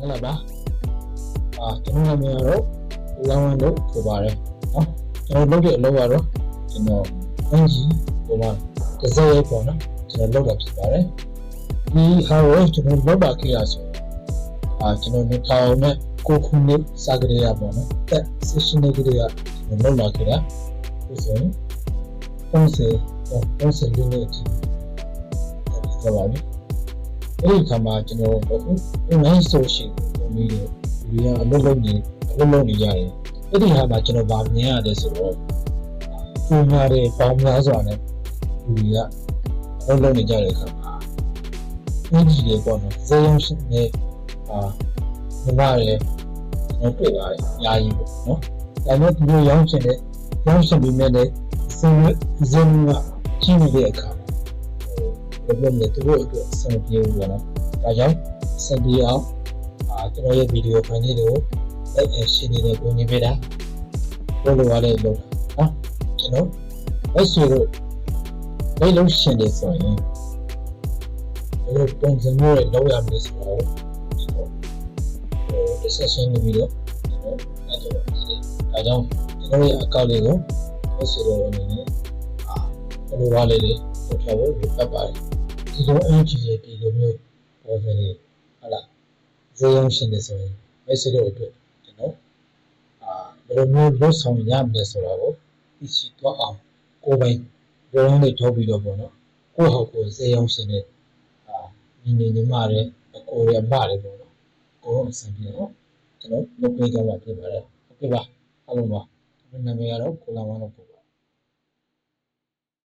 ဟုတ်လားဗျာအာကျွန်တော်နာမည်ကတော့လောင်းဝင်းလို့ခေါ်ပါတယ်နော်ကျွန်တော်လုပ်တဲ့အလုပ်ကတော့ကျွန်တော်အင်ဂျီဟိုမှာဒဇယ်ရဲ့ပေါ့နော်ကျွန်တော်လုပ်တာဖြစ်ပါတယ်ဒီအားကိုကျွန်တော်လုပ်ပါခဲ့ရဆိုအာကျွန်တော်နေထောင်နဲ့ကိုခုနှစ်စာကလေးရပေါ့နော်တက် session တွေကကျွန်တော်လုပ်လာခဲ့တာဆိုဆိုရင်30 30လေးနဲ့အထိဖြစ်သွားပါပြီ အဲ့ဒီခါမှာကျွန်တော်အခု online social ကိုပြီးတော့ဒီကအလုပ်လုပ်နေအလုပ်လုပ်နေရတယ်အဲ့ဒီဟာမှာကျွန်တော်ဗာမြင်ရတယ်ဆိုတော့ကျူညာတဲ့ပေါင်းများစွာနဲ့လူတွေကအလုပ်လုပ်နေကြတဲ့အခါမှာအင်ဂျီတွေပေါ့နော်ဇေယျရှင်နဲ့အာညီမတွေကျွန်တော်တွေ့ပါတယ်အများကြီးပေါ့နော်ဒါပေမဲ့ဒီလိုရောင်းချင်တဲ့ရောင်းချင်ပြီးမဲ့လည်းဇင်ဇင်ကကြီးနေတဲ့အခါ ဟိုဘယ်လိုလဲသူတို့အတွက်အဆင်ပြေဘူးပေါ့နော်ဒါကြောင့်အဆင်ပြေအောင်အာကျွန်တော်ရဲ့ဗီဒီယိုဖိုင်လေးတွေကိုလိုက်အရှင်းနေတဲ့ကိုနေပေးတာဘယ်လိုပါလဲလို့နော်ကျွန်တော်လက်ဆွေတို့လိုက်လို့ရှင်နေဆိုရင်ဘယ်လိုပုံစံမျိုးနဲ့လောက်ရမလဲဆိုတော့ဒီပေါ့ဟို discussion နေပြီးတော့ကျွန်တော်အဲ့ဒါတော့ဒီဒါကြောင့်ကျွန်တော်ရဲ့အကောင့်လေးကိုလက်ဆွေတို့အနေနဲ့အာဘယ်လိုပါလဲလေပို့ထားဖို့လိုအပ်ပါတယ် ဒီလိုအင်ဂျီရဲ့ဒီလိုမျိုးပေါ်စနေဟာလားဇေယျရှင်နေဆိုရင်လက်ဆွေတို့အတွက်ကျွန်တော်အာဘယ်လိုမျိုးလုပ်ဆောင်ရမလဲဆိုတော့သိရှိတော့အောင်ကိုယ်ပိုင်ရုံးလေးထုတ်ပြီးတော့ပေါ့နော်ကိုယ့်ဟောက်ကိုဇေယျရှင်နေအာညီနေညီမတွေအကိုတွေအမတွေပေါ့နော်ကိုယ်အဆင်ပြေတော့ကျွန်တော်လုပ်ပေးကြပါဖြစ်ပါတယ်ဟုတ်ကဲ့ပါအားလုံးပါဒီနာမည်ကတော့ကိုလာမလို့ပို့